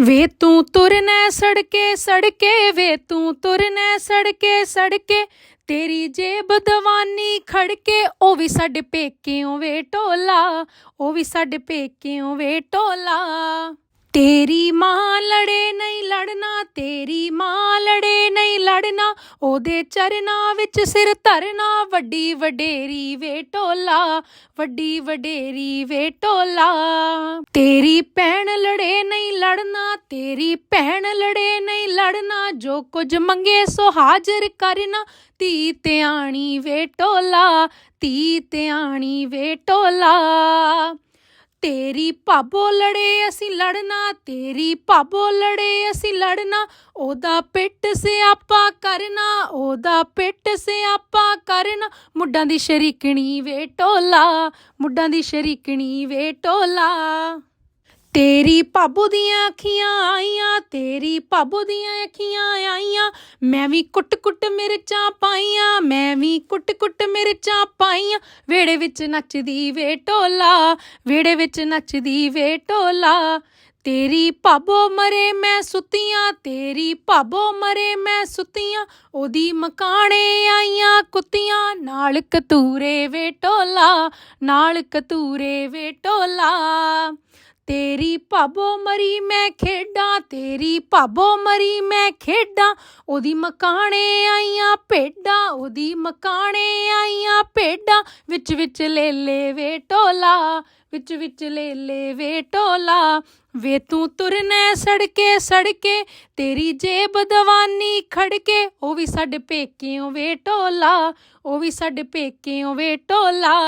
ਵੇ ਤੂੰ ਤੁਰਨੈ ਸੜਕੇ ਸੜਕੇ ਵੇ ਤੂੰ ਤੁਰਨੈ ਸੜਕੇ ਸੜਕੇ। ਤੇਰੀ ਜੇਬ ਦਵਾਨੀ ਖੜਕੇ, ਉਹ ਵੀ ਸਾਡੇ ਪੇਕਿਓਂ ਵੇ ਟੋਲਾ, ਉਹ ਵੀ ਸਾਡੇ ਪੇਕਿਓਂ ਵੇ ਟੋਲਾ। ਤੇਰੀ ਮਾਂ ਲੜੇ ਨਹੀਂ ਲੜਨਾ, ਤੇਰੀ ਮਾਂ ਲੜੇ ਨਹੀਂ ਲੜਨਾ ਉਹਦੇ ਚਰਨਾਂ ਵਿੱਚ ਸਿਰ ਧਰਨਾ, ਵੱਡੀ ਵਡੇਰੀ ਵੇ ਟੋਲਾ, ਵੱਡੀ ਵਡੇਰੀ ਵੇ ਟੋਲਾ। ਤੇਰੀ ਭੈਣ ਲੜੇ ਨਹੀਂ ਲੜਨਾ, ਤੇਰੀ ਭੈਣ ਲੜੇ ਨਹੀਂ ਲੜਨਾ, ਜੋ ਕੁਝ ਮੰਗੇ ਸੋ ਹਾਜ਼ਰ ਕਰਨਾ। ਧੀ ਧਿਆਣੀ ਵੇ ਟੋਲਾ, ਧੀ ਧਿਆਣੀ ਵੇ ਟੋਲਾ। ਤੇਰੀ ਭਾਬੋ ਲੜੇ ਅਸੀਂ ਲੜਨਾ, ਤੇਰੀ ਭਾਬੋ ਲੜੇ ਅਸੀਂ ਲੜਨਾ, ਉਹਦਾ ਪਿੱਟ ਸਿਆਪਾ ਕਰਨਾ, ਉਹਦਾ ਪਿੱਟ ਸਿਆਪਾ ਕਰਨਾ। ਮੁੱਢਾਂ ਦੀ ਸ਼ਰੀਕਣੀ ਵੇ ਟੋਲਾ, ਮੁੱਢਾਂ ਦੀ ਸ਼ਰੀਕਣੀ ਵੇ ਟੋਲਾ। ਤੇਰੀ ਭਾਬੋ ਦੀਆਂ ਅੱਖੀਆਂ ਆਈਆਂ, ਤੇਰੀ ਭਾਬੋ ਦੀਆਂ ਅੱਖੀਆਂ ਆਈਆਂ। ਮੈਂ ਵੀ ਕੁੱਟ-ਕੁੱਟ ਮਿਰਚਾਂ ਪਾਈਆਂ, ਮੈਂ ਵੀ ਕੁੱਟ-ਕੁੱਟ ਮਿਰਚਾਂ ਪਾਈਆਂ। ਵੇੜੇ ਵਿੱਚ ਨੱਚਦੀ ਵੇ ਟੋਲਾ ਵੇੜੇ ਵਿੱਚ ਨੱਚਦੀ ਵੇ ਟੋਲਾ ਤੇਰੀ ਭਾਬੋ ਮਰੇ ਮੈਂ ਸੁੱਤੀਆਂ, ਤੇਰੀ ਭਾਬੋ ਮਰੇ ਮੈਂ ਸੁੱਤੀਆਂ। ਉਹਦੀ ਮਕਾਣੇ ਆਈਆਂ ਕੁੱਤੀਆਂ, ਨਾਲ ਕਤੂਰੇ ਵੇ ਟੋਲਾ ਨਾਲ ਕਤੂਰੇ ਵੇ ਟੋਲਾ ਤੇਰੀ ਭਾਬੋ ਮਰੀ ਮੈਂ ਖੇਡਾਂ, ਤੇਰੀ ਭਾਬੋ ਮਰੀ ਮੈਂ ਖੇਡਾਂ। ਉਹਦੀ ਮਕਾਣੇ ਆਈਆਂ ਭੇਡਾਂ, ਉਹਦੀ ਮਕਾਣੇ ਆਈਆਂ ਭੇਡਾਂ। ਵਿੱਚ ਵਿੱਚ ਲੈ ਲੈ ਵੇ ਟੋਲਾ, ਵਿੱਚ ਵਿੱਚ ਲੈ ਲੈ ਵੇ ਟੋਲਾ। ਵੇ ਤੂੰ ਤੁਰਨੈ ਸੜਕੇ ਸੜਕੇ, ਤੇਰੀ ਜੇਬ ਦਵਾਨੀ ਖੜਕੇ। ਉਹ ਵੀ ਸਾਡੇ ਪੇਕਿਓਂ ਵੇ ਟੋਲਾ, ਉਹ ਵੀ ਸਾਡੇ ਪੇਕਿਓਂ ਵੇ ਟੋਲਾ।